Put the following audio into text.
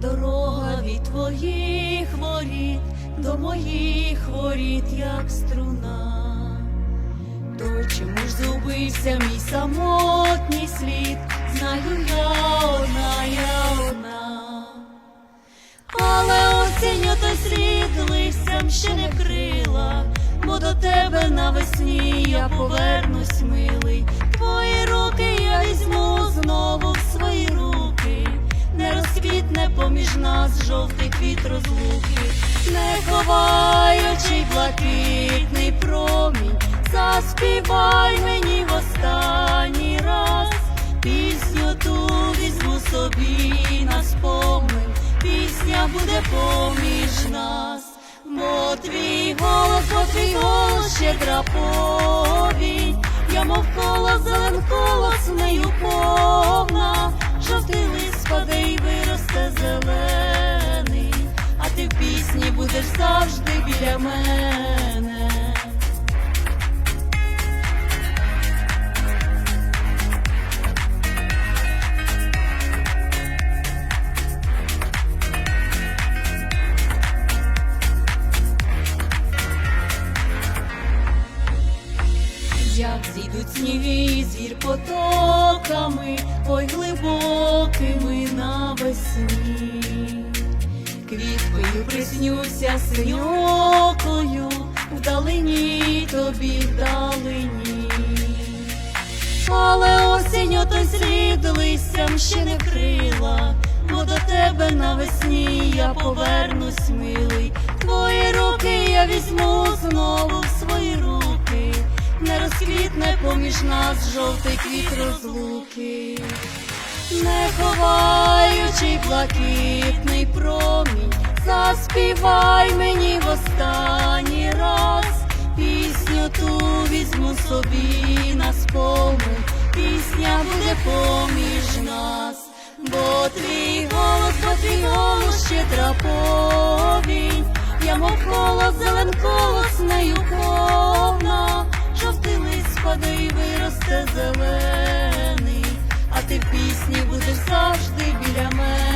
дорога від твоїх воріт до моїх воріт, як струна. То чому ж зубився мій самотній слід? Знаю я одна, я одна. Але осінню той слід листям ще не вкрила, бо до тебе навесні я повернусь, милий. Поміж нас жовтий квіт розлуки, не ховаючи блакитний промінь, заспівай мені в останній раз. Пісню ту візьму собі на спомин, пісня буде поміж нас, бо твій голос, бо твій голос щедра повінь, я мов коло зелен колос нею повна, завжди біля мене. Як зійдуть сніги з гір потоками, ой глибокими навесні, приснюся синьокою, вдалині тобі вдалині. Але осінь той слід листям ще не вкрила, бо до тебе навесні я повернусь, милий. Твої руки я візьму знову в свої руки, не розквітне поміж нас жовтий квіт розлуки, не ховаючи Співай мені в останній раз, пісню ту візьму собі на спому, пісня буде поміж нас, бо твій голос, бо твій голос ще повінь, я мов мокола, зеленкола з нею повна, жовтий лист падає і виросте зелений, а ти пісні будеш завжди біля мене.